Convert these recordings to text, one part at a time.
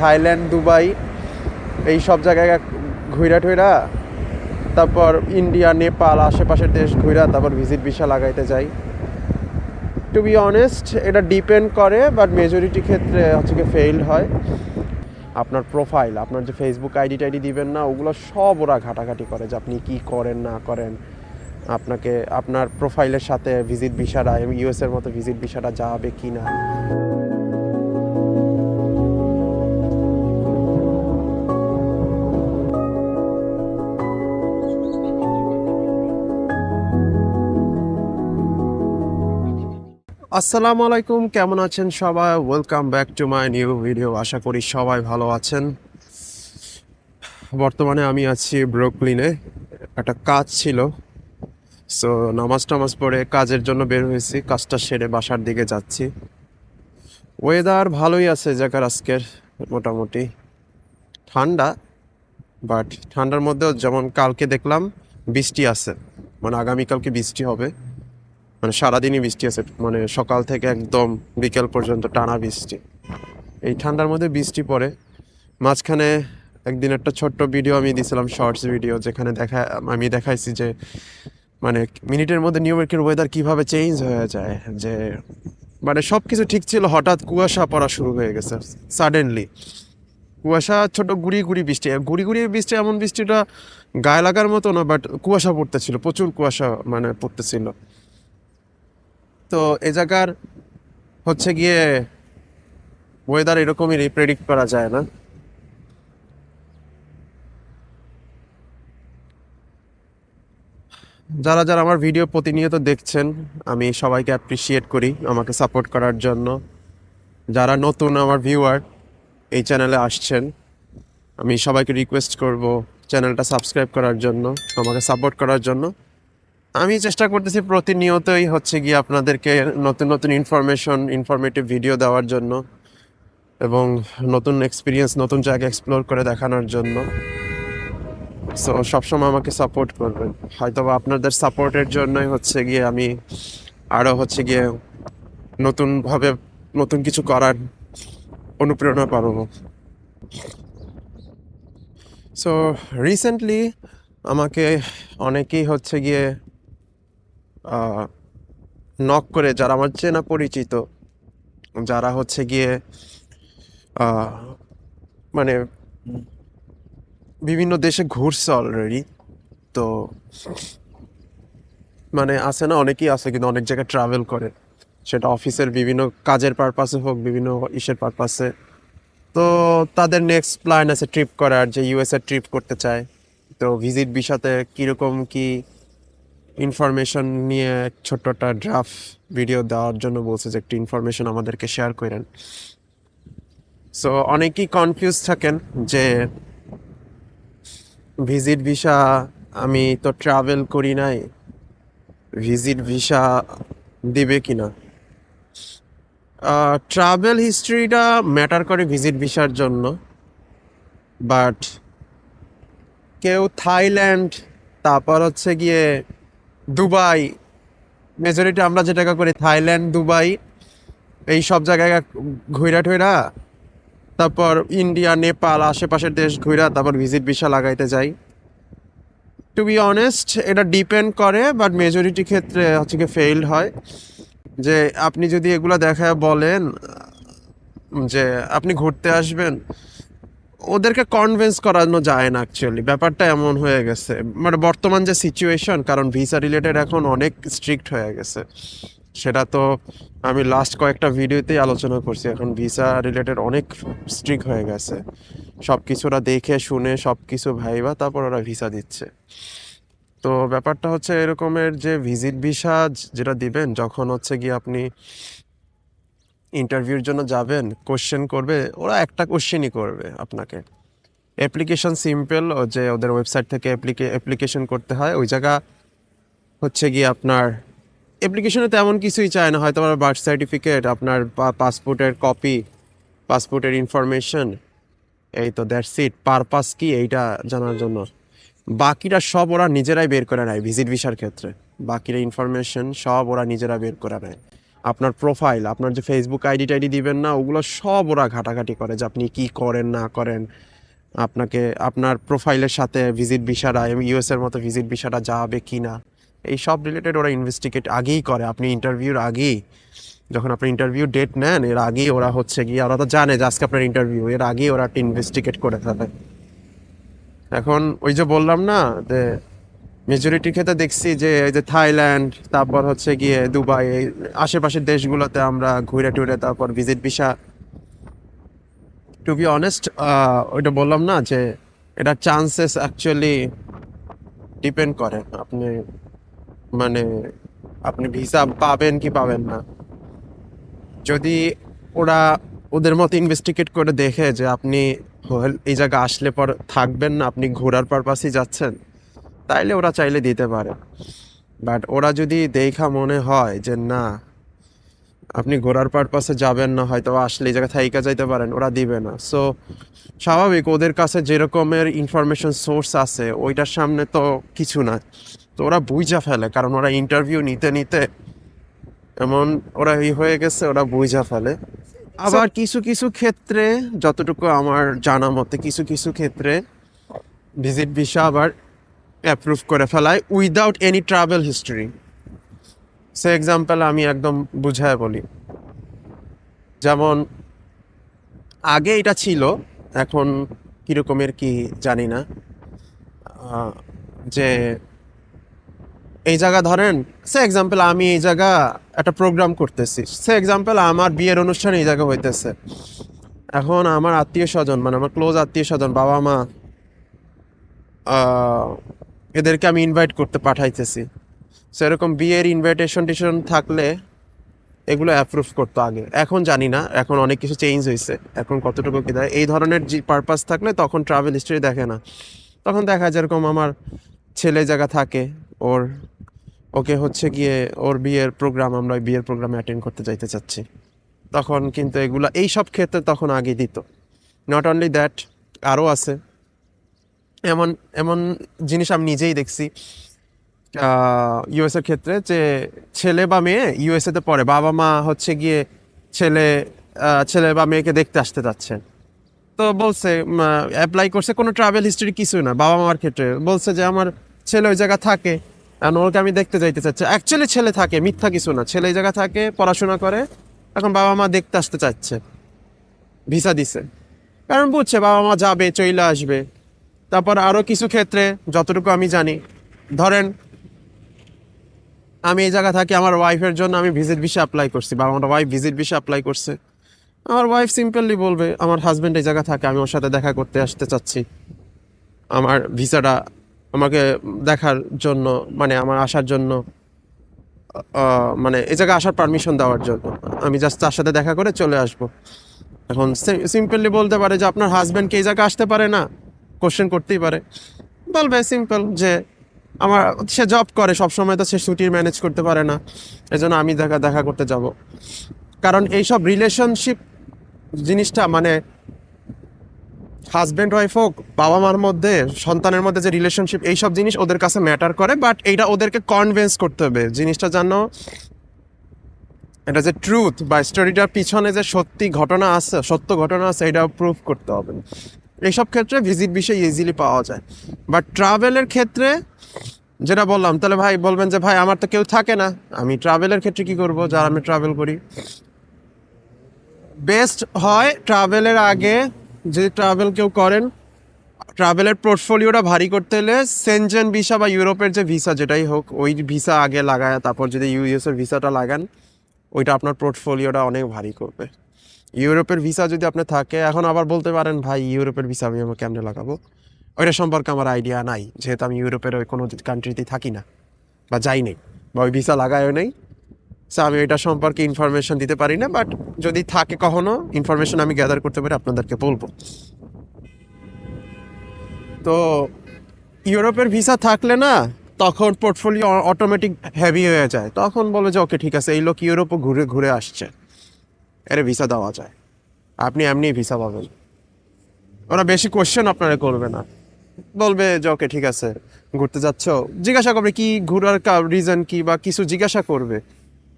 Thailand, Dubai, এই সব জায়গায় ঘুরা টুইরা, তারপর ইন্ডিয়া, নেপাল, আশেপাশের দেশ ঘুরা তারপর ভিজিট ভিসা লাগাইতে যাই। টু বি অনেস্ট এটা ডিপেন্ড করে বাট মেজরিটি ক্ষেত্রে হচ্ছে কি ফেইল হয়। আপনার প্রোফাইল আপনার যে ফেসবুক আইডি টাইডি দিবেন না, ওগুলো সব ওরা ঘাটাঘাটি করে যে আপনি কি করেন, না করেন। আপনাকে, আপনার প্রোফাইলের সাথে ভিজিট ভিসাটা ইউএস এর মতো ভিজিট ভিসাটা যাবে কি না আসসালামু আলাইকুম, কেমন আছেন সবাই? Welcome back to my new video আশা করি সবাই ভালো আছেন। বর্তমানে আমি আছি ব্রুকলিনে। একটা কাজ ছিল। সো নামাজ টামাজ পড়ে কাজের জন্য বের হয়েছি। কাজটা সেরে বাসার দিকে যাচ্ছি। ওয়েদার ভালোই আছে জায়গার আজকের, মোটামুটি। ঠান্ডা বাট ঠান্ডার মধ্যেও যেমন কালকে দেখলাম, বৃষ্টি আছে। মানে আগামীকালকে বৃষ্টি হবে। মানে সারাদিনই বৃষ্টি আছে মানে সকাল থেকে একদম বিকেল পর্যন্ত টানা বৃষ্টি। এই ঠান্ডার মধ্যে বৃষ্টি পড়ে। মাঝখানে একদিন একটা ছোট্ট ভিডিও আমি দিয়েছিলাম শর্টস ভিডিও যেখানে দেখা, আমি দেখাইছি যে মানে মিনিটের মধ্যে নিউ ইয়র্কের ওয়েদার কীভাবে চেঞ্জ হয়ে যায়, যে মানে সব কিছু ঠিক ছিল, হঠাৎ কুয়াশা পড়া শুরু হয়ে গেছে সাডেনলি কুয়াশা, ছোট গুড়ি গুড়ি বৃষ্টি গুড়ি গুড়ি বৃষ্টি এমন বৃষ্টিটা গায়ে লাগার মতো না বাট কুয়াশা পড়তেছিল, প্রচুর কুয়াশা মানে পড়তেছিল। তো এ জায়গার হচ্ছে গিয়ে ওয়েদার এরকমই প্রেডিক্ট করা যায় না। যারা যারা আমার ভিডিও প্রতিনিয়ত দেখছেন, আমি সবাইকে অ্যাপ্রিসিয়েট করি আমাকে সাপোর্ট করার জন্য। যারা নতুন আমার ভিউয়ার এই চ্যানেলে আসছেন, আমি সবাইকে রিকোয়েস্ট করব চ্যানেলটা সাবস্ক্রাইব করার জন্য, আমাকে সাপোর্ট করার জন্য। আমি চেষ্টা করতেছি প্রতিনিয়তই হচ্ছে গিয়ে আপনাদেরকে নতুন নতুন ইনফরমেশন ইনফরমেটিভ ভিডিও দেওয়ার জন্য এবং নতুন এক্সপিরিয়েন্স নতুন জায়গা এক্সপ্লোর করে দেখানোর জন্য। সো সবসময় আমাকে সাপোর্ট করবেন। হয়তো আপনাদের সাপোর্টের জন্যই হচ্ছে গিয়ে আমি আরও হচ্ছে গিয়ে নতুনভাবে নতুন কিছু করার অনুপ্রেরণা পাবো। সো রিসেন্টলি আমাকে অনেকেই হচ্ছে গিয়ে নক করে যারা আমার চেনা পরিচিত, যারা হচ্ছে গিয়ে মানে বিভিন্ন দেশে ঘুরছে অলরেডি তো মানে আছে না, অনেকেই আছে কিন্তু অনেক জায়গায় ট্রাভেল করে। সেটা অফিসের বিভিন্ন কাজের পারপাসে হোক, বিভিন্ন ইসের পারপাসে তো তাদের নেক্সট প্ল্যান আছে ট্রিপ করার, যে ইউএসএ ট্রিপ করতে চায়। তো ভিজিট ভিসাতে কীরকম কি ইনফরমেশন নিয়ে ছোট্ট একটা ড্রাফট ভিডিও দেওয়ার জন্য বলছে যে একটু ইনফরমেশন আমাদেরকে শেয়ার করেন। সো অনেকেই কনফিউজ থাকেন যে ভিজিট ভিসা আমি তো ট্রাভেল করি নাই ভিজিট ভিসা দিবে কিনা ট্রাভেল হিস্ট্রিটা ম্যাটার করে ভিজিট ভিসার জন্য বাট কেউ থাইল্যান্ড, তারপর হচ্ছে গিয়ে দুবাই মেজরিটি আমরা যেটা করি, থাইল্যান্ড, দুবাই, এই সব জায়গায় ঘুরা টুইরা তারপর ইন্ডিয়া, নেপাল, আশেপাশের দেশ ঘুরা তারপর ভিজিট ভিসা লাগাইতে যাই। টু বি অনেস্ট এটা ডিপেন্ড করে বাট মেজরিটি ক্ষেত্রে হচ্ছে কি ফেইল হয়। যে আপনি যদি এগুলো দেখায় বলেন, যে আপনি ঘুরতে আসবেন ওদেরকে কনভিন্স করানো যায় না অ্যাকচুয়ালি ব্যাপারটা এমন হয়ে গেছে। মানে বর্তমান যে সিচুয়েশন কারণ ভিসা রিলেটেড এখন অনেক স্ট্রিক্ট হয়ে গেছে। সেটা তো আমি লাস্ট কয়েকটা ভিডিওতেই আলোচনা করছি। এখন ভিসা রিলেটেড অনেক স্ট্রিক্ট হয়ে গেছে। সব কিছু ওরা দেখে, শুনে সব কিছু ভাইবা, তারপর ওরা ভিসা দিচ্ছে। তো ব্যাপারটা হচ্ছে এরকমের যে ভিজিট ভিসা যেটা দিবেন, যখন হচ্ছে গিয়ে আপনি ইন্টারভিউর জন্য যাবেন কোশ্চেন করবে, ওরা একটা কোশ্চেনই করবে আপনাকে। অ্যাপ্লিকেশন সিম্পল যে ওদের ওয়েবসাইট থেকে অ্যাপ্লিকেশন করতে হয়, ওই জায়গা হচ্ছে গিয়ে আপনার অ্যাপ্লিকেশনে তেমন কিছুই চায় না, হয়তো আমার বার্থ সার্টিফিকেট আপনার পাসপোর্টের কপি পাসপোর্টের ইনফরমেশন এই তো দ্যাটস ইট পারপাস কি এইটা জানার জন্য। বাকিটা সব ওরা নিজেরাই বের করে নেয় ভিজিট ভিসার ক্ষেত্রে। বাকিরা ইনফরমেশন সব ওরা নিজেরা বের করে নেয়। আপনার প্রোফাইল আপনার যে ফেসবুক আইডি টাইডি দিবেন না, ওগুলো সব ওরা ঘাটাঘাটি করে যে আপনি কি করেন, না করেন। আপনাকে, আপনার প্রোফাইলের সাথে ভিজিট ভিসাটা ইউএস এর মতো ভিজিট ভিসাটা যাবে কি না, এই সব রিলেটেড ওরা ইনভেস্টিগেট আগেই করে। আপনি ইন্টারভিউর আগেই, যখন আপনি ইন্টারভিউ ডেট নেন, এর আগেই ওরা হচ্ছে গিয়ে ওরা তো জানে যে আজকে আপনার ইন্টারভিউ এর আগেই ওরা একটা ইনভেস্টিগেট করে ফেলে। এখন ওই যে বললাম না, যে মেজরিটির ক্ষেত্রে দেখছি যে, এই যে থাইল্যান্ড তারপর হচ্ছে গিয়ে দুবাই, এই আশেপাশের দেশগুলোতে আমরা ঘুরে টুরে, তারপর visit visa to be honest ওইটা বললাম না যে, এটা চান্সেস অ্যাকচুয়ালি ডিপেন্ড করে আপনি মানে আপনি ভিসা পাবেন কি পাবেন না। যদি ওরা ওদের মতো ইনভেস্টিগেট করে দেখে যে আপনি এই জায়গা আসলে পর থাকবেন না, আপনি ঘোরার পারপাসই যাচ্ছেন তাইলে ওরা চাইলে দিতে পারে। বাট ওরা যদি দেখা মনে হয় যে না, আপনি ঘোরার পারপাসে যাবেন না, হয়তো আসলে এই জায়গায় থাইকা যাইতে পারেন, ওরা দিবে না। সো স্বাভাবিক ওদের কাছে যেরকমের ইনফরমেশন সোর্স আছে, ওইটার সামনে তো কিছু না। তো ওরা বুঝা ফেলে, কারণ ওরা ইন্টারভিউ নিতে নিতে এমন ওরা এই হয়ে গেছে, ওরা বুঝা ফেলে। আবার কিছু কিছু ক্ষেত্রে, যতটুকু আমার জানা মতে, কিছু কিছু ক্ষেত্রে ভিজিট ভিসা আবার অ্যাপ্রুভ করে ফেলায় উইদাউট এনি ট্রাভেল হিস্টরি সে এক্সাম্পল আমি একদম বুঝায় বলি। যেমন, আগে এটা ছিল, এখন কীরকমের কি জানি না। যে, এই জায়গা ধরেন, সে এক্সাম্পল আমি এই জায়গা একটা প্রোগ্রাম করতেছি। সে এক্সাম্পল আমার বিয়ের অনুষ্ঠান এই জায়গা হইতেছে। এখন আমার আত্মীয় স্বজন মানে আমার ক্লোজ আত্মীয় স্বজন বাবা মা এদেরকে আমি ইনভাইট করতে পাঠাইতেছি। সেরকম বিয়ের ইনভাইটেশন টিশন থাকলে এগুলো অ্যাপ্রুভ করতো আগে। এখন জানি না, এখন অনেক কিছু চেঞ্জ হয়েছে এখন কতটুকু কি দেয়? এই ধরনের যে পারপাস থাকলে তখন ট্রাভেল হিস্ট্রি দেখে না। তখন দেখা যেরকম আমার ছেলে জায়গা থাকে, ওর, ওকে হচ্ছে গিয়ে ওর বিয়ের প্রোগ্রাম আমরা বিয়ের প্রোগ্রামে অ্যাটেন্ড করতে যাইতে চাচ্ছি। তখন কিন্তু এগুলা, এই সব ক্ষেত্রে তখন আগে দিত। নট অনলি দ্যাট আরও আছে। এমন এমন জিনিস আমি নিজেই দেখছি। ইউএস এর ক্ষেত্রে যে ছেলে বা মেয়ে ইউএসএ তে পড়ে, বাবা মা হচ্ছে গিয়ে ছেলে ছেলে বা মেয়েকে দেখতে আসতে যাচ্ছে তো বলছে অ্যাপ্লাই করছে, কোনো ট্রাভেল হিস্ট্রি কিছুই না, বাবা মার ক্ষেত্রে। বলছে যে আমার ছেলে ওই জায়গা থাকে ওকে আমি দেখতে যাইতে চাচ্ছি। অ্যাকচুয়ালি ছেলে থাকে, মিথ্যা কিছু না। ছেলে এই জায়গা থাকে, পড়াশোনা করে, এখন বাবা মা দেখতে আসতে চাচ্ছে ভিসা দিছে। কারণ বুঝছে, বাবা মা যাবে, চইলে আসবে। তারপর আরও কিছু ক্ষেত্রে, যতটুকু আমি জানি। ধরেন, আমি এই জায়গা থাকি, আমার ওয়াইফের জন্য আমি ভিজিট ভিসা অ্যাপ্লাই করছি, বা আমার ওয়াইফ ভিজিট ভিসা অ্যাপ্লাই করছে। আমার ওয়াইফ সিম্পলি বলবে, আমার হাজব্যান্ড এই জায়গা থাকে, আমি ওর সাথে দেখা করতে আসতে চাচ্ছি। আমার ভিসাটা আমাকে দেখার জন্য মানে আমার আসার জন্য মানে এই জায়গায় আসার পারমিশন দেওয়ার জন্য। আমি জাস্ট তার সাথে দেখা করে চলে আসব। এখন সিম্পলি বলতে পারে যে, আপনার হাজব্যান্ড এই জায়গায় আসতে পারে না? কোশ্চেন করতেই পারে। বলবে সিম্পল যে আমার, সে জব করে সব সময় তো সে ছুটির ম্যানেজ করতে পারে না। এজন্য আমি দেখা দেখা করতে যাব। কারণ এইসব রিলেশনশিপ জিনিসটা মানে হাজব্যান্ড ওয়াইফ হোক বাবা মার মধ্যে, সন্তানের মধ্যে যে রিলেশনশিপ এইসব জিনিস ওদের কাছে ম্যাটার করে বাট এইটা ওদেরকে কনভিন্স করতে হবে। জিনিসটা যেন এটা যে ট্রুথ বা স্টোরিটার পিছনে যে সত্যি ঘটনা আছে, সত্য ঘটনা আছে এটা প্রুফ করতে হবে। এইসব ক্ষেত্রে ভিজিট বিষয় ইজিলি পাওয়া যায়। বাট ট্রাভেলের ক্ষেত্রে, যেটা বললাম, তাহলে ভাই বলবেন যে, ভাই, আমার তো কেউ থাকে না। আমি ট্রাভেলের ক্ষেত্রে কি করব? যারা আমি ট্রাভেল করি। বেস্ট হয় ট্রাভেলের আগে যদি ট্রাভেল কেউ করেন ট্রাভেলের পোর্টফোলিওটা ভারী করতে হলে সেনজেন ভিসা বা ইউরোপের যে ভিসা যেটাই হোক, ওই ভিসা আগে লাগায়, তারপর যদি ইউএসের ভিসাটা লাগান, ওইটা আপনার পোর্টফোলিওটা অনেক ভারী করবে। ইউরোপের ভিসা যদি আপনার থাকে, এখন আবার বলতে পারেন, ভাই, ইউরোপের ভিসা আমি আমার কেমনে লাগাবো? ওইটা সম্পর্কে আমার আইডিয়া নাই, যেহেতু আমি ইউরোপের ওই কোনো কান্ট্রিতেই থাকি না, বা যাই নেই, বা ওই ভিসা লাগায়ও নেই। সো আমি ওইটা সম্পর্কে ইনফরমেশন দিতে পারি না বাট যদি থাকে কখনো ইনফরমেশন আমি গ্যাদার করতে পারি, আপনাদেরকে বলব। তো, ইউরোপের ভিসা থাকলে না, তখন পোর্টফোলিও অটোমেটিক হেভি হয়ে যায়। তখন বলে যে, ওকে, ঠিক আছে। এই লোক ইউরোপও ঘুরে ঘুরে আসছে। এর ভিসা দেওয়া যায়। আপনি এমনি ভিসা পাবেন। ওরা বেশি কোশ্চেন আপনারা করবে না। বলবে যে, ওকে, ঠিক আছে, ঘুরতে যাচ্ছ। জিজ্ঞাসা করবে, কি ঘোরার রিজন কি বা কিছু জিজ্ঞাসা করবে?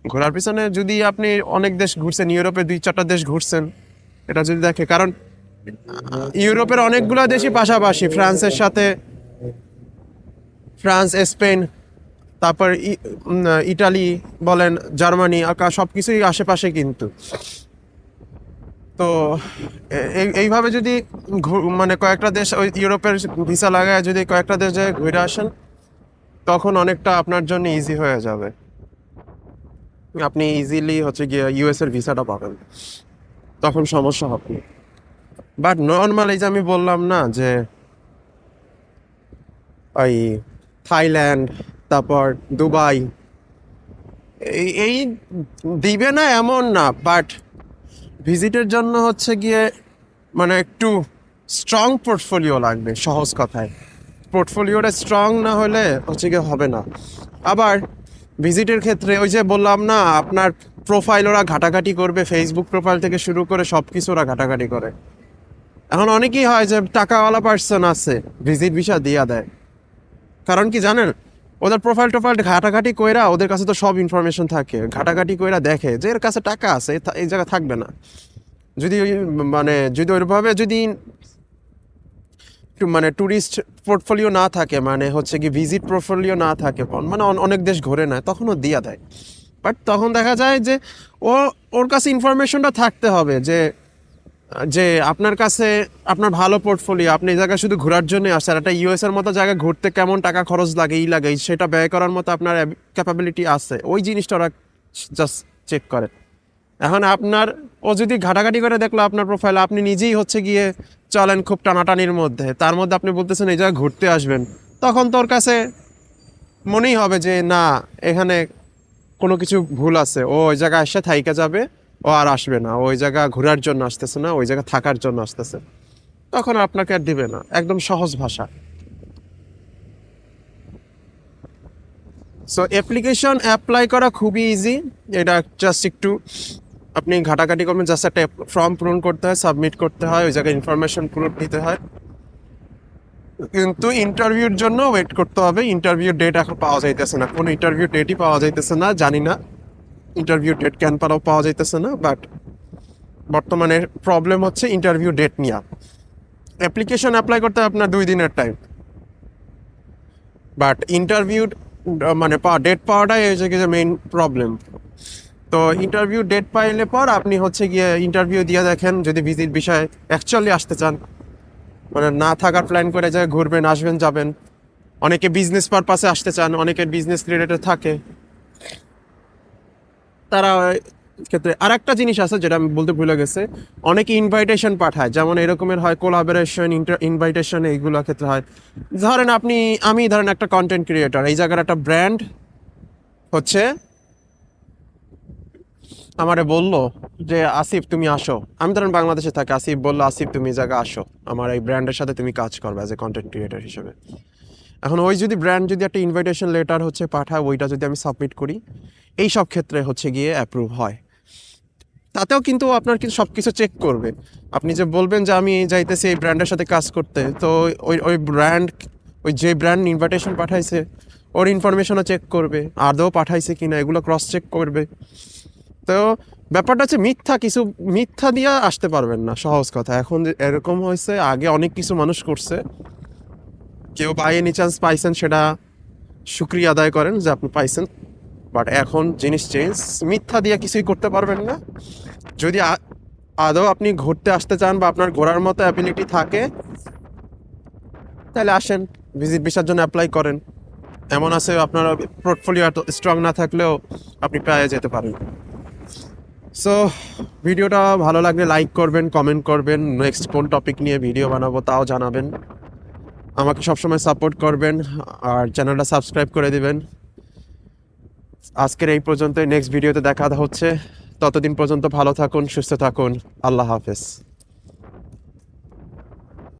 ঘোরার পিছনে যদি আপনি অনেক দেশ ঘুরছেন, ইউরোপে দুই, চারটা দেশ ঘুরছেন, এটা যদি দেখে, কারণ ইউরোপের অনেকগুলো দেশই পাশাপাশি, ফ্রান্সের সাথে, ফ্রান্স, স্পেন তারপর ইটালি বলেন, জার্মানি, আকা সব কিছুই আশেপাশে কিন্তু। তো এই- এইভাবে যদি মানে কয়েকটা দেশ ওই ইউরোপের ভিসা লাগায় যদি কয়েকটা দেশে ঘুরে আসেন, তখন অনেকটা আপনার জন্য ইজি হয়ে যাবে। আপনি ইজিলি হচ্ছে গিয়ে ইউএস এর ভিসাটা পাবেন। তখন সমস্যা হবে। বাট নর্মাল এই যে আমি বললাম না যে, ওই থাইল্যান্ড তারপর দুবাই। এই দিবে না এমন না বাট ভিজিটের জন্য হচ্ছে গিয়ে মানে একটু স্ট্রং পোর্টফোলিও লাগবে, সহজ কথায়। পোর্টফোলিওটা স্ট্রং না হলে হচ্ছে গিয়ে হবে না। আবার ভিজিটের ক্ষেত্রে ওই যে বললাম না, আপনার প্রোফাইল ওরা ঘাটাঘাটি করবে ফেসবুক প্রোফাইল থেকে শুরু করে সব কিছু ওরা ঘাটাঘাটি করে। এখন অনেকেই হয় যে টাকাওয়ালা পার্সন আছে ভিজিট ভিসা দিয়া দেয়। কারণ কি জানেন? ওদের প্রোফাইল টোফাইল ঘাটাঘাটি কইরা ওদের কাছে তো সব ইনফরমেশন থাকে। ঘাটাঘাটি কইরা দেখে যে এর কাছে টাকা আছে এই জায়গা থাকবে না। যদি মানে যদি ওইভাবে যদি মানে ট্যুরিস্ট পোর্টফোলিও না থাকে মানে হচ্ছে কি ভিজিট পোর্টফোলিও না থাকে মানে অন- অনেক দেশ ঘোরে নেয় তখনও দিয়া দেয়। বাট তখন দেখা যায় যে ও ওর কাছে ইনফরমেশনটা থাকতে হবে যে যে আপনার কাছে আপনার ভালো পোর্টফোলিও আপনি এই জায়গায় শুধু ঘোরার জন্য আসেন একটা ইউএস এর মতো জায়গায় ঘুরতে কেমন টাকা খরচ লাগে, ই লাগে, সেটা ব্যয় করার মতো আপনার ক্যাপাবিলিটি আছে। ওই জিনিসটা ওরা জাস্ট চেক করে। এখন আপনার, ও যদি ঘাটাঘাটি করে দেখল আপনার প্রোফাইল আপনি নিজেই হচ্ছে গিয়ে চলেন খুব টানাটানির মধ্যে। তার মধ্যে আপনি বলতেছেন এই জায়গায় ঘুরতে আসবেন। তখন তোর কাছে মনেই হবে যে, না, এখানে কোনো কিছু ভুল আছে। ও ওই জায়গায় এসে থাইকা যাবে ও আর আসবে না, ওই জায়গা ঘোরার জন্য আসতেছে না, ওই জায়গা থাকার জন্য আসতেছে। তখন আপনাকে আর দিবে না, একদম সহজ ভাষা। সো অ্যাপ্লিকেশন অ্যাপ্লাই করা খুবই ইজি এটা জাস্ট একটু আপনি ঘাটাঘাটি করবেন জাস্ট একটা ফর্ম পূরণ করতে হয় সাবমিট করতে হয়, ওই জায়গায় ইনফরমেশন পূরণ দিতে হয়। কিন্তু ইন্টারভিউর জন্য ওয়েট করতে হবে ইন্টারভিউ ডেট এখন পাওয়া যাইতেছে না, কোনো ইন্টারভিউ ডেটই পাওয়া যাইতেছে না, জানি না। ইন্টারভিউ ডেট কেন পাওয়া পাওয়া যাইতেছে না বাট বর্তমানে প্রবলেম হচ্ছে ইন্টারভিউ ডেট নিয়ে। অ্যাপ্লিকেশন অ্যাপ্লাই করতে আপনার দুই দিনের টাইম বাট ইন্টারভিউ মানে ডেট পাওয়াটাই হচ্ছে গিয়ে মেইন প্রবলেম তো ইন্টারভিউ ডেট পাইলে পর আপনি হচ্ছে গিয়ে ইন্টারভিউ দিয়ে দেখেন, যদি ভিজিট বিষয়ে অ্যাকচুয়ালি আসতে চান। মানে না থাকার প্ল্যান করে যায় ঘুরবেন, আসবেন, যাবেন। অনেকে বিজনেস পারপাসে আসতে চান, অনেকের বিজনেস রিলেটেড থাকে। তারা ক্ষেত্রে আর একটা জিনিস আছে যেটা আমি বলতে ভুলে গেছে। অনেকে ইনভাইটেশন পাঠায়, যেমন এরকমের হয় কোলাবোরেশন ইনভাইটেশন এইগুলো ক্ষেত্রে হয়। ধরেন আপনি, আমি ধরেন একটা কন্টেন্ট ক্রিয়েটর এই জায়গার একটা ব্র্যান্ড হচ্ছে, আমারে বলল যে, আসিফ, তুমি আসো। আমি ধরেন বাংলাদেশে থাকি, আসিফ বলল, আসিফ, তুমি এই জায়গায় আসো। আমার এই ব্র্যান্ডের সাথে তুমি কাজ করবে অ্যাজ এ কন্টেন্ট ক্রিয়েটর হিসেবে। এখন ওই যদি ব্র্যান্ড যদি একটা ইনভাইটেশন লেটার হচ্ছে পাঠায়, ওইটা যদি আমি সাবমিট করি এই সব ক্ষেত্রে হচ্ছে গিয়ে অ্যাপ্রুভ হয়। তাতেও কিন্তু আপনার কিন্তু সব কিছু চেক করবে। আপনি যে বলবেন যে আমি যাইতেছি, এই ব্র্যান্ডের সাথে কাজ করতে, তো ওই ওই ব্র্যান্ড ওই যে ব্র্যান্ড ইনভাইটেশন পাঠাইছে, ওর ইনফরমেশনও চেক করবে, আদৌ পাঠাইছে কি না এগুলো ক্রস চেক করবে। তো ব্যাপারটা হচ্ছে মিথ্যা কিছু, মিথ্যা দিয়ে আসতে পারবেন না, সহজ কথা। এখন এরকম হয়েছে, আগে অনেক কিছু মানুষ করছে। কেউ বাই এনি চান্স পাইছেন, সেটা শুক্রিয়া আদায় করেন যে আপনি পাইছেন। বাট এখন জিনিস চেঞ্জ মিথ্যা দিয়ে কিছুই করতে পারবেন না। যদি আদৌ আপনি ঘুরতে আসতে চান বা আপনার ঘোরার মতো অ্যাবিলিটি থাকে, তাহলে আসেন ভিজিট ভিসার জন্য অ্যাপ্লাই করেন। এমন আছে, আপনার পোর্টফোলিও এত স্ট্রং না থাকলেও আপনি পেয়ে যেতে পারেন। সো ভিডিওটা ভালো লাগলে লাইক করবেন কমেন্ট করবেন নেক্সট কোন টপিক নিয়ে ভিডিও বানাবো তাও জানাবেন। আমাকে সবসময় সাপোর্ট করবেন, আর চ্যানেলটা সাবস্ক্রাইব করে দিবেন। আজকের এই পর্যন্ত নেক্সট ভিডিওতে দেখা হচ্ছে। ততদিন পর্যন্ত ভালো থাকুন, সুস্থ থাকুন। আল্লাহ হাফেজ।